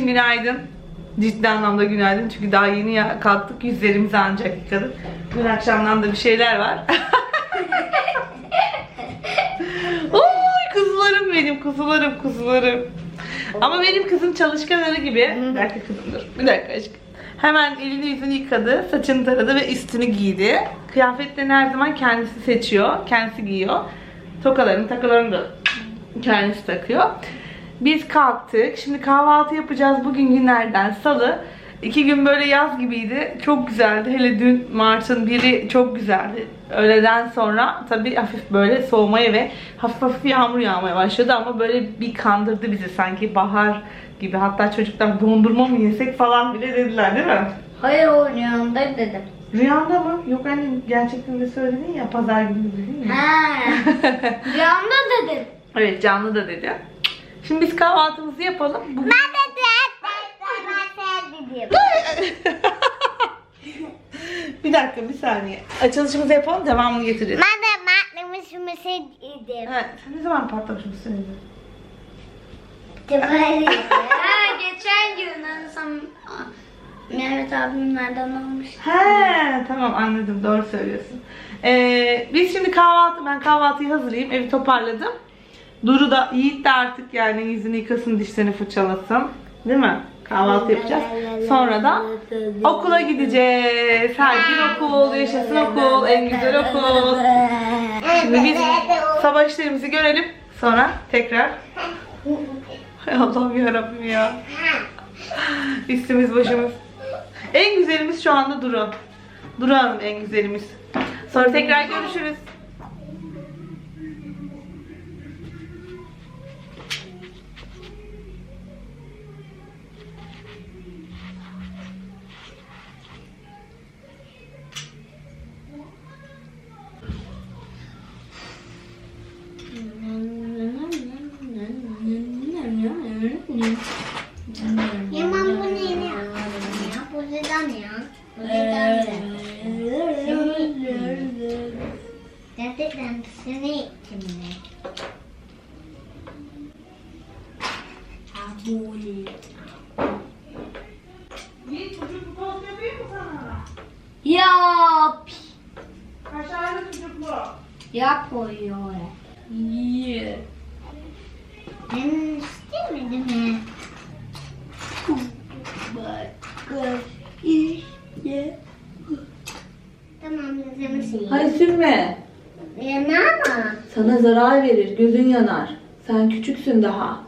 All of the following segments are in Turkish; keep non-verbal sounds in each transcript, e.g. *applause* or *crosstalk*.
için günaydın. Ciddi anlamda günaydın çünkü daha yeni kalktık yüzlerimizi ancak yıkadık. Dün akşamdan da bir şeyler var. *laughs* Oy kuzularım benim kuzularım kuzularım. Ama benim kızım çalışkan arı gibi. Bir dakika kızım dur. Bir dakika aşkım. Hemen elini yüzünü yıkadı, saçını taradı ve üstünü giydi. Kıyafetlerini her zaman kendisi seçiyor, kendisi giyiyor. Tokalarını, takılarını da kendisi takıyor. Biz kalktık. Şimdi kahvaltı yapacağız. Bugün günlerden salı. İki gün böyle yaz gibiydi. Çok güzeldi. Hele dün Mart'ın biri çok güzeldi. Öğleden sonra tabii hafif böyle soğumaya ve hafif hafif yağmur yağmaya başladı ama böyle bir kandırdı bizi sanki bahar gibi. Hatta çocuklar dondurma mı yesek falan bile dediler değil mi? Hayır o rüyamda dedim. Rüyanda mı? Yok annem gerçekten de söyledin ya pazar günü dedin ya. Ha. *laughs* rüyamda dedim. Evet canlı da dedi. Şimdi biz kahvaltımızı yapalım. Bugün... *laughs* bir dakika bir saniye. Açılışımızı yapalım devamını getireceğiz. Evet, sen ne zaman patlamış mısın? *laughs* ha, geçen gün anlasam Mehmet abimlerden almış. He tamam anladım doğru söylüyorsun. Ee, biz şimdi kahvaltı ben kahvaltıyı hazırlayayım evi toparladım. Duru da Yiğit de artık yani yüzünü yıkasın dişlerini fırçalasın. Değil mi? Kahvaltı yapacağız. Sonra da okula gideceğiz. Her gün okul, yaşasın okul, en güzel okul. Şimdi biz sabah işlerimizi görelim. Sonra tekrar Hay Allah'ım yarabbim ya. Üstümüz başımız. En güzelimiz şu anda Duru. Duru Hanım en güzelimiz. Sonra tekrar görüşürüz. Seni kimle? Yiğit çocuk bu tost yapayım mı sana? Yap. Kaşarlı çocuklu. Yap koyuyor. Ye. Ben istemedim mi? Bakın işte. Tamam izlemişim. Hayır sürme. Sana zarar verir, gözün yanar. Sen küçüksün daha.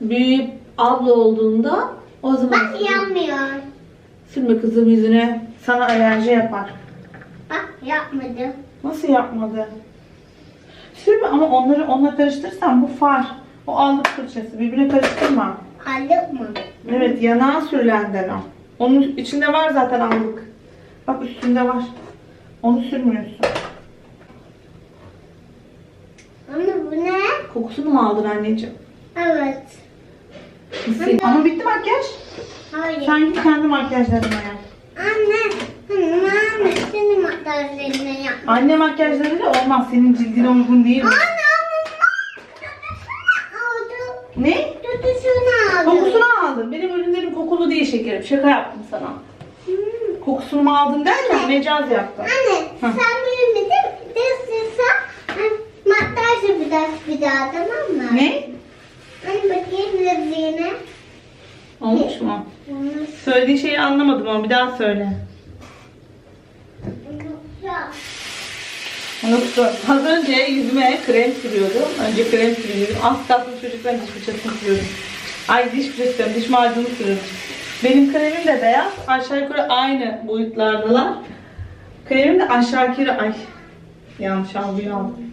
Büyüyüp abla olduğunda o zaman Bak yanmıyor. sürme kızım yüzüne. Sana alerji yapar. Bak yapmadı. Nasıl yapmadı? Sürme ama onları onunla karıştırırsan bu far. O allık fırçası. Birbirine karıştırma. Aldık mı? Evet yanağa sürülenden o. Onun içinde var zaten allık. Bak üstünde var. Onu sürmüyorsun. Anne bu ne? Kokusunu mu aldın anneciğim? Evet. Sil. Ama bitti makyaj. Hayır. Sen git kendi makyajlarına yap. Anne. Anne. Senin makyajlarını yap. Anne makyajlarıyla olmaz. Senin cildine uygun değil. Anne ama. Ne? Tutuşunu aldı. Kokusunu aldın. Benim ürünlerim kokulu değil şekerim. Şaka yaptım sana. Hmm. Kokusunu mu aldın derken mecaz yaptım. Anne Hı. sen benim dedim. Destirsen yapacağız bir daha tamam mı? Ne? Anne bakayım dediğine. Olmuş mu? Söylediğin şeyi anlamadım ama bir daha söyle. Unuttum. Az önce yüzüme krem sürüyordum. Önce krem sürüyordum. Az kalsın çocukların diş fırçasını sürüyordum. Ay diş fırçası diyorum, diş macunu sürüyordum. Benim kremim de beyaz. Aşağı yukarı aynı boyutlardalar. Kremim de aşağı yukarı... Ay yanlış algıyı aldım.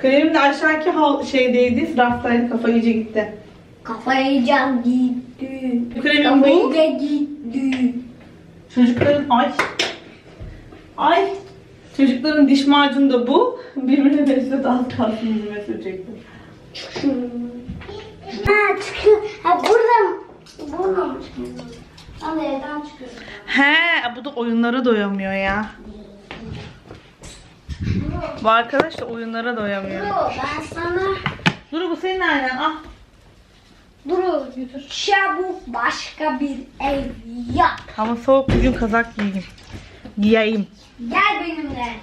Kremim de aşağıki hal şeydeydi. Raftaydı kafa iyice gitti. Kafayı yiyeceğim gitti. Kremim bu. Kafayı da gitti. Çocukların ay ay çocukların diş macunu da bu. Birbirine benziyor da az kalsın yüzüme sürecektim. Ha çıkıyor. Ha burada. Burada. Anne evden çıkıyorum. He bu da oyunlara doyamıyor ya. Bu arkadaş da oyunlara doyamıyor. Yo ben sana Dur bu senin aynen al. Dur çabuk başka bir ev yap. Hava soğuk bugün kazak giyeyim. Giyeyim. Gel benimle.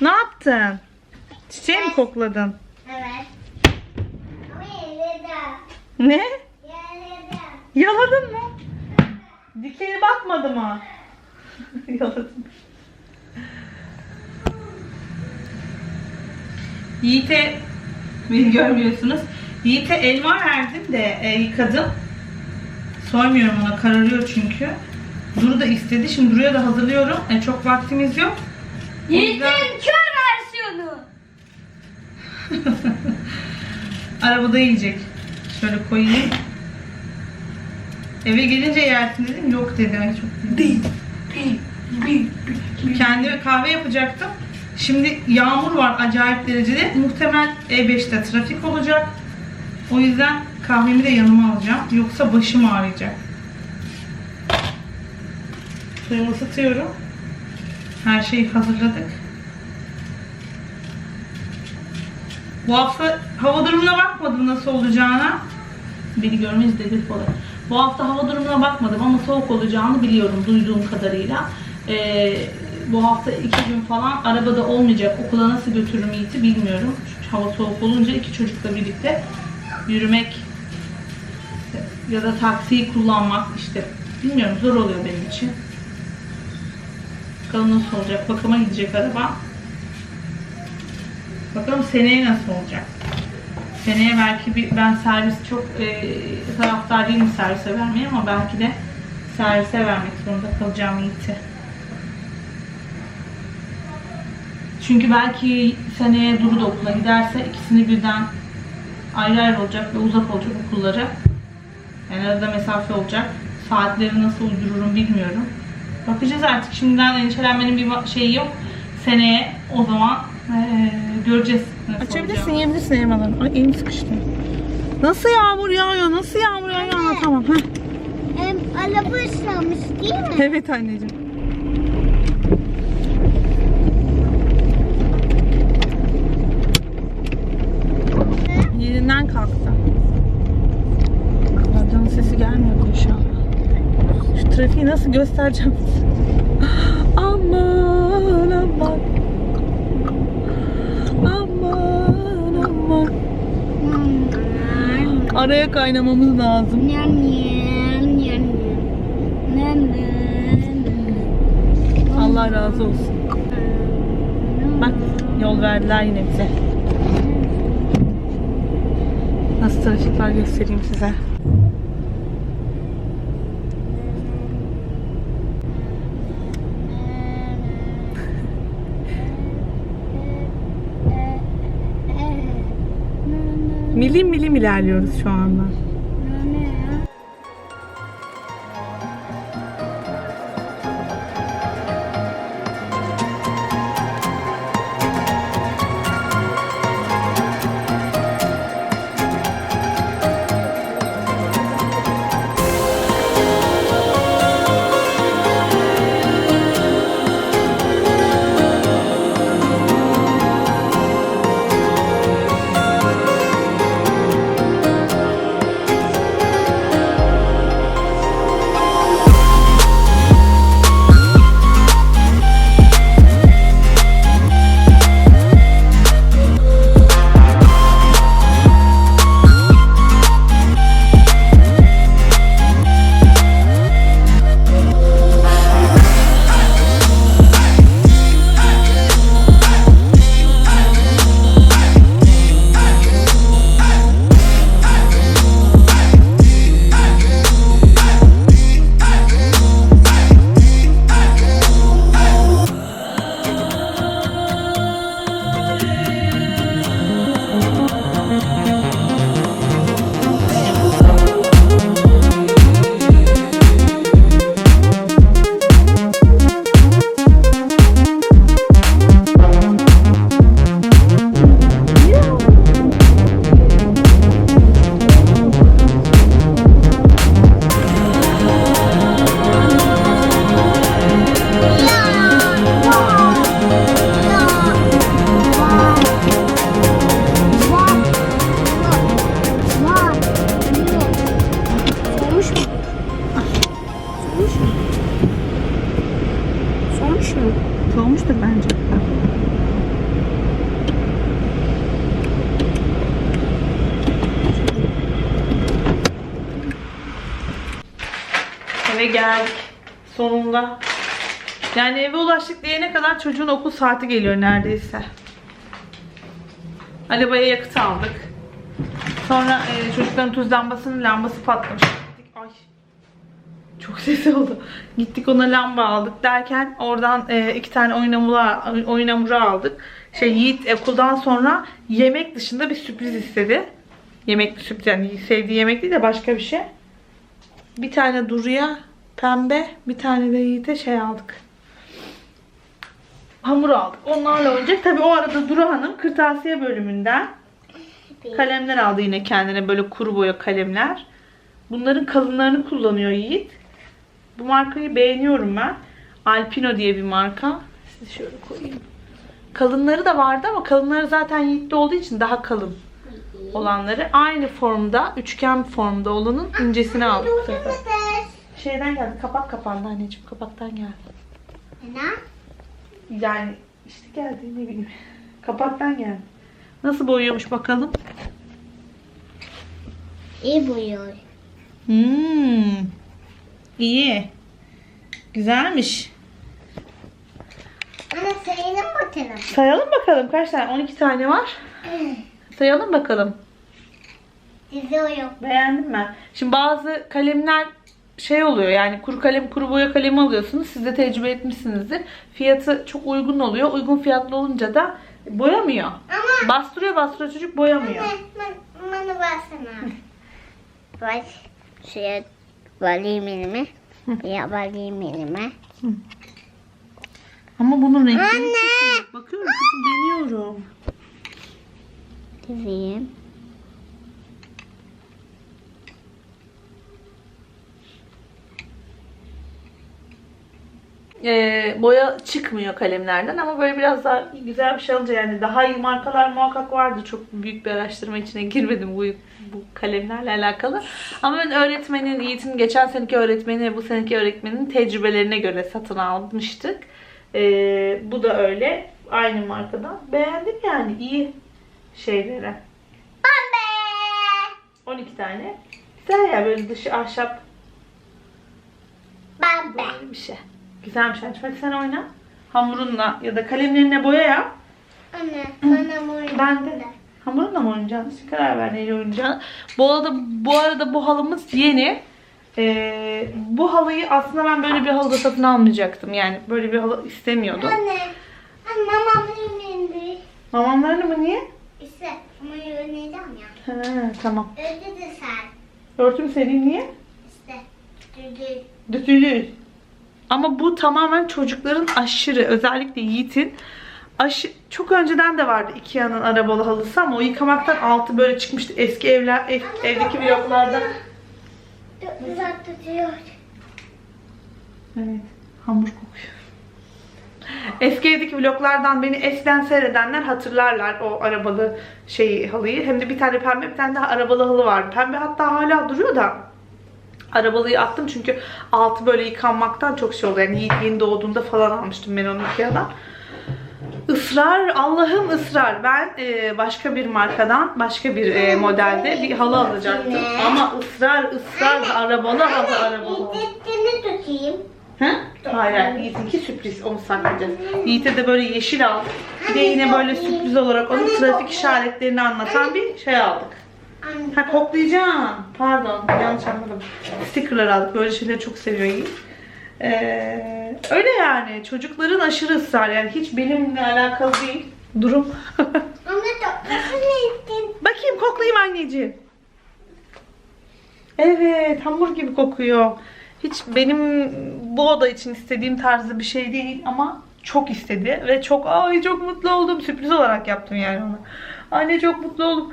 Ne yaptın? Çiçeği mi kokladın? Evet. Ama yedi Ne? Yedi Yaladın mı? Dikeni batmadı mı? *laughs* Yaladım. Yiğit'e beni görmüyorsunuz. Yiğit'e elma verdim de e, yıkadım. Soymuyorum ona kararıyor çünkü. Duru da istedi. Şimdi Duru'ya da hazırlıyorum. E, çok vaktimiz yok. Yiğit'in kör versiyonu. *laughs* Arabada yiyecek. Şöyle koyayım. Eve gelince yersin dedim. Yok dedi. Ay çok değil. Kendime kahve yapacaktım. Şimdi yağmur var acayip derecede. Muhtemel E5'te trafik olacak. O yüzden kahvemi de yanıma alacağım. Yoksa başım ağrıyacak. Suyumu ısıtıyorum. Her şeyi hazırladık. Bu hafta hava durumuna bakmadım nasıl olacağına. Beni görmeyiz dedi falan. Bu hafta hava durumuna bakmadım ama soğuk olacağını biliyorum duyduğum kadarıyla. Ee, bu hafta iki gün falan arabada olmayacak. Okula nasıl götürürüm Yiğit'i bilmiyorum. Çünkü hava soğuk olunca iki çocukla birlikte yürümek ya da taksiyi kullanmak işte bilmiyorum zor oluyor benim için. Bakalım nasıl olacak. Bakıma gidecek araba. Bakalım seneye nasıl olacak. Seneye belki bir ben servis çok e, taraftar değilim servise vermeye ama belki de servise vermek zorunda kalacağım Yiğit'i. Çünkü belki seneye Duru da okula giderse ikisini birden ayrı ayrı olacak ve uzak olacak okulları. Yani arada mesafe olacak. Saatleri nasıl uydururum bilmiyorum. Bakacağız artık. Şimdiden endişelenmenin bir şeyi yok. Seneye o zaman eee, göreceğiz. Nasıl Açabilirsin, olacağını. yiyebilirsin elmalarını. Ay elim sıkıştı. Nasıl yağmur yağıyor? Nasıl yağmur yağıyor? Anlatamam. Heh. Em, araba ıslanmış değil mi? Evet anneciğim. Nasıl göstereceğim size? Aman aman. Aman aman. Araya kaynamamız lazım. Allah razı olsun. Bak yol verdiler yine bize. Nasıl trafik var göstereyim size. Milim milim ilerliyoruz şu anda. Soğumuştur geldik. Sonunda. Yani eve ulaştık diyene kadar çocuğun okul saati geliyor neredeyse. Arabaya yakıt aldık. Sonra e, çocukların tuz lambasının lambası patlamış. Ay. Çok *laughs* sesi oldu. Gittik ona lamba aldık derken oradan e, iki tane oyun hamuru aldık. Şey Yiğit okuldan sonra yemek dışında bir sürpriz istedi. Yemek sürpriz yani sevdiği yemek değil de başka bir şey. Bir tane Duru'ya pembe, bir tane de Yiğit'e şey aldık. Hamur aldık. Onlarla oynayacak. Tabii o arada Duru Hanım kırtasiye bölümünden kalemler aldı yine kendine böyle kuru boya kalemler. Bunların kalınlarını kullanıyor Yiğit. Bu markayı beğeniyorum ben. Alpino diye bir marka. Size şöyle koyayım. Kalınları da vardı ama kalınları zaten Yiğit'te olduğu için daha kalın olanları. Aynı formda, üçgen formda olanın incesini aldık. Şeyden geldi. Kapak kapandı anneciğim. Kapaktan geldi. Neden? Yani işte geldi ne bileyim. *laughs* Kapaktan geldi. Nasıl boyuyormuş bakalım. İyi buyuyor. Hmm. İyi. Güzelmiş. Ana mı telefon? Sayalım bakalım kaç tane? 12 tane var. *clears throat* Sayalım bakalım. Diziyorum. Beğendim ben. Şimdi bazı kalemler şey oluyor yani kuru kalem kuru boya kalemi alıyorsunuz. Siz de tecrübe etmişsinizdir. Fiyatı çok uygun oluyor. Uygun fiyatlı olunca da boyamıyor. Ama Bastırıyor bastırıyor çocuk boyamıyor. ben, bana versene. Bak şuraya varayım elime. Ya varayım elime. Ama bunun renkleri Anne! çok iyi. Bakıyorum kızım deniyorum. Dizeyim. Ee, boya çıkmıyor kalemlerden ama böyle biraz daha güzel bir şey alınca yani daha iyi markalar muhakkak vardı. Çok büyük bir araştırma içine girmedim bu bu kalemlerle alakalı. Ama ben öğretmenin, Yiğit'in geçen seneki öğretmeni ve bu seneki öğretmenin tecrübelerine göre satın almıştık. Ee, bu da öyle. Aynı markadan. Beğendim yani iyi şeyleri. Pembe. 12 tane. Güzel ya böyle dışı ahşap Pembe. böyle bir şey. Güzelmiş. Hadi sen oyna. Hamurunla ya da kalemlerine boya yap. Anne bana bu Ben de. Hamurunla mı oynayacaksın? İşte karar ver neyle oynayacağını. Bu arada, bu arada bu halımız yeni. Ee, bu halıyı aslında ben böyle bir halı da satın almayacaktım. Yani böyle bir halı istemiyordum. Anne. Anne mama indi. Mamamlarını mı niye? İşte bunu oynayacağım ya. Ha, tamam. Öldü de sen. Örtüm sereyim niye? İşte. Düdü. Dökülür. Ama bu tamamen çocukların aşırı özellikle Yiğit'in aşı, çok önceden de vardı Ikea'nın arabalı halısı ama o yıkamaktan altı böyle çıkmıştı eski evler ev, evdeki bloklarda. Evet hamur kokuyor. Eski evdeki vloglardan beni eskiden seyredenler hatırlarlar o arabalı şey halıyı. Hem de bir tane pembe bir tane daha arabalı halı vardı. Pembe hatta hala duruyor da arabalıyı attım çünkü altı böyle yıkanmaktan çok şey oldu. Yani yeni doğduğunda falan almıştım ben onu Ikea'dan. Israr, Allah'ım ısrar. Ben e, başka bir markadan, başka bir e, modelde bir halı alacaktım. Ama ısrar, ısrar, arabalı halı, arabalı tutayım. He? Hayır, hayır. Yiğit'inki sürpriz. Onu saklayacağız. Yiğit'e de böyle yeşil aldık. Bir de yine böyle sürpriz olarak onun trafik işaretlerini anlatan bir şey aldık. Ha koklayacağım. Pardon, yanlış anladım. Stickerlar aldık. Böyle şeyleri çok seviyor. Ee, öyle yani. Çocukların aşırı ısrar. Yani hiç benimle alakalı değil. Durum. *laughs* Anne toplasını ettin. Bakayım koklayayım anneciğim. Evet hamur gibi kokuyor. Hiç benim bu oda için istediğim tarzda bir şey değil ama çok istedi ve çok ay çok mutlu oldum. Sürpriz olarak yaptım yani ona. Anne çok mutlu oldum.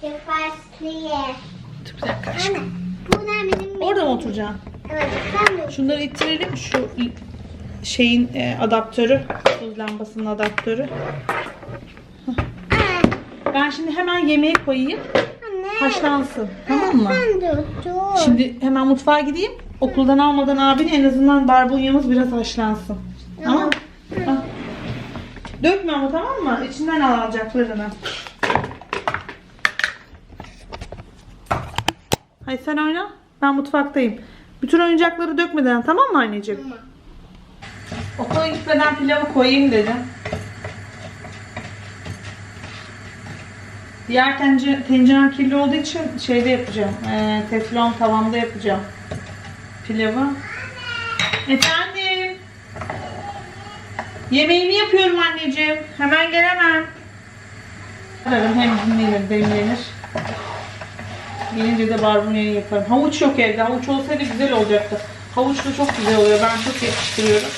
Kefasliye. Dur bir dakika Anne. aşkım. Bunlar benim. Orada mı oturacaksın? Evet ben de. Şunları ittirelim. Şu şeyin e, adaptörü. Tuz lambasının adaptörü. Ben şimdi hemen yemeğe koyayım. Anne. Haşlansın. Tamam mı? Ben de otur. Şimdi hemen mutfağa gideyim. Okuldan almadan abini en azından barbunyamız biraz haşlansın. Tamam? Al. Dökme ama tamam mı? İçinden al alacaklarını. Hayır sen oyna. Ben mutfaktayım. Bütün oyuncakları dökmeden tamam mı anneciğim? Tamam. Okula gitmeden pilavı koyayım dedim. Diğer tencere, tencerem kirli olduğu için şeyde yapacağım. E, teflon tavamda yapacağım. Pilavı. Efendim. Yemeğimi yapıyorum anneciğim. Hemen gelemem. Hem dinlenir demlenir. Gelince de barbunyayı yaparım. Havuç yok evde. Havuç olsaydı güzel olacaktı. Havuç da çok güzel oluyor. Ben çok yetiştiriyorum.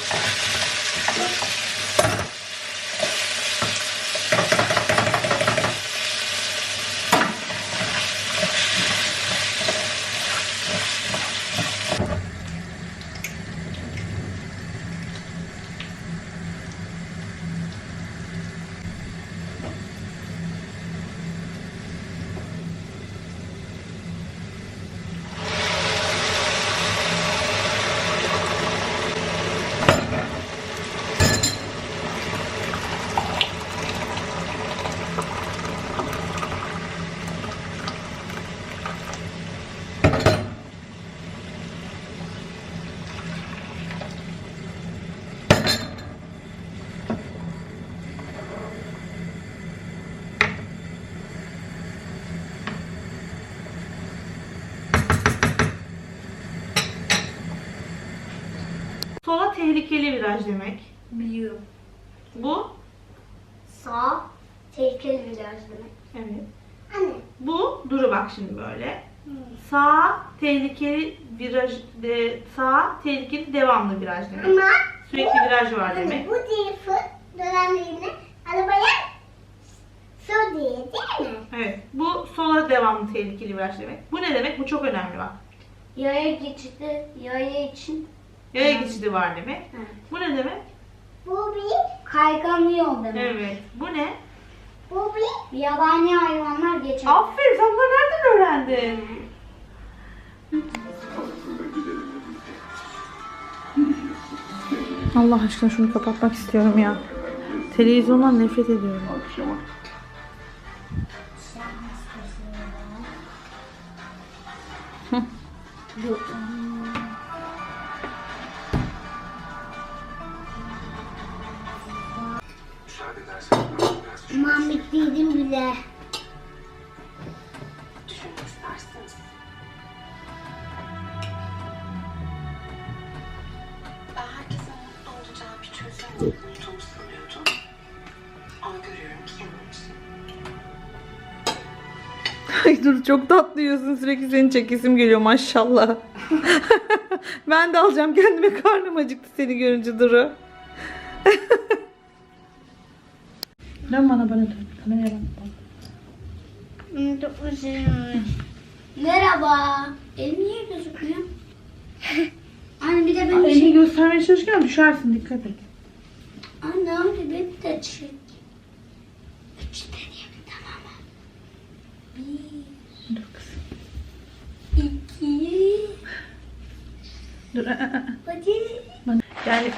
Sola tehlikeli viraj demek. Biliyorum. Bu. Sağ. Tehlikeli viraj demek. Evet. Anne. Bu. Duru bak şimdi böyle. Sağ tehlikeli viraj de, sağ tehlikeli devamlı viraj demek. Ama Sürekli viraj var demek. bu tarafı dönemliğine arabaya su diye değil mi? Evet. Bu sola devamlı tehlikeli viraj demek. Bu ne demek? Bu çok önemli bak. Yaya geçidi, yaya için Yaya geçidi var demek. Hı. Bu ne demek? Bu bir, kayganlı yol demek. Evet. Bu ne? bu bir. Yabani hayvanlar geçer. Aferin sen bunları nereden öğrendin? Allah aşkına şunu kapatmak istiyorum ya. Televizyondan nefret ediyorum. Müsaade yiyorsun sürekli seni çekesim geliyor maşallah. *laughs* ben de alacağım kendime karnım acıktı seni görünce Duru. *laughs* dön bana bana dön. Kameraya bak. Merhaba. Elim niye gözükmüyor? *laughs* Anne bir de beni Elini çek. göstermeye çalışırken düşersin dikkat et. Anne hadi beni de çek. Üç deneyim tamam mı? Bir, Dur kızım. iki, Dur. ı. hadi. Yani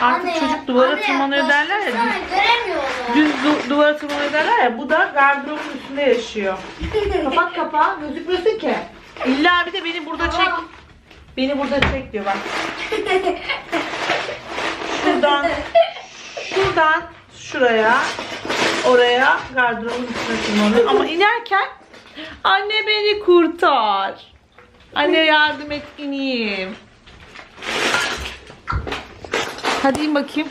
artık Anne, çocuk duvara anne, tırmanıyor derler ya. göremiyorum. Düz, düz du- duvara tırmanıyor derler ya. Bu da gardırobun üstünde yaşıyor. *laughs* Kapat kapağı gözükmüyorsun ki. İlla bir de beni burada çek. Tamam. Beni burada çek diyor bak. *laughs* Şuradan şuradan şuraya oraya gardırobun üstüne tırmanıyor. Ama inerken anne beni kurtar. Anne yardım et ineyim. Hadi in bakayım.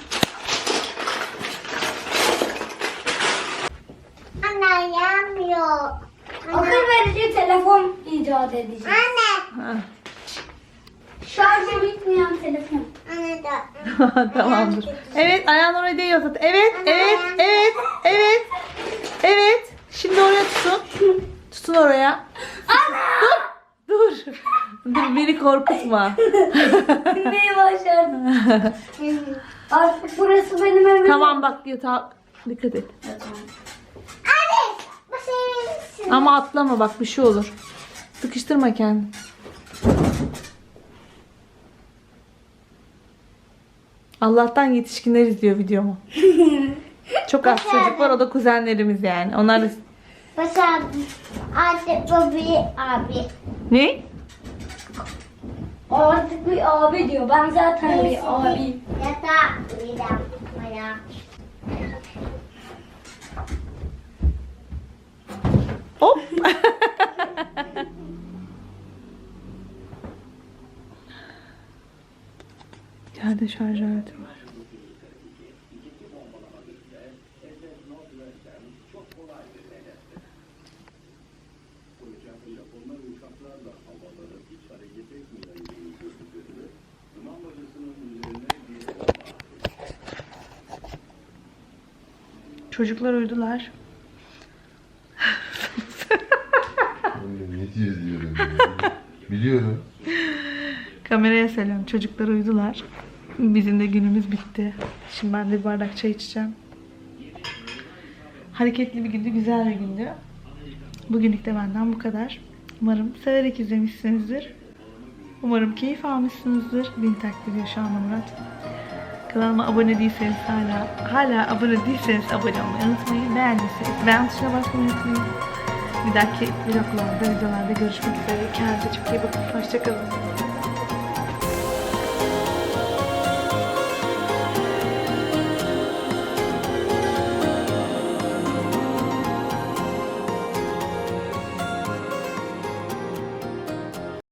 Anne yok. Akıl verici telefon icat edeceğiz. Anne. Ha. Şarjı bitmeyen telefon. Anne de. *laughs* Tamamdır. Evet ayağın oraya değiyor zaten. Evet, evet, evet, evet. Evet. Şimdi oraya tutun. Tutun oraya. Dur. Dur. Dur beni korkutma. Neyi başardın? *laughs* Artık burası benim evim. tamam bak yatağa dikkat et. Anne senin. Ama atlama bak bir şey olur. Sıkıştırma kendini. Allah'tan yetişkinler izliyor videomu. *laughs* Çok az çocuk var o da kuzenlerimiz yani. Onlar da... Başardım. Artık bu bir abi. Ne? Artık bir abi diyor. Ben zaten bir abi. Yatağa bir yapmaya. Hop. *laughs* Yerde şarj aleti var. Çocuklar uyudular. Ne diyor diyorum. ya. Biliyorum. Kameraya selam. Çocuklar uyudular. Bizim de günümüz bitti. Şimdi ben de bir bardak çay içeceğim. Hareketli bir gündü, güzel bir gündü. Bugünlük de benden bu kadar. Umarım severek izlemişsinizdir. Umarım keyif almışsınızdır. Beni takdir ediyor Murat. Kanalıma abone değilseniz hala hala abone değilseniz abone olmayı unutmayın. Beğendiyseniz beğen tuşuna basmayı unutmayın. Bir dahaki vloglarda, videolarda görüşmek üzere. Kendinize çok iyi bakın. Hoşçakalın.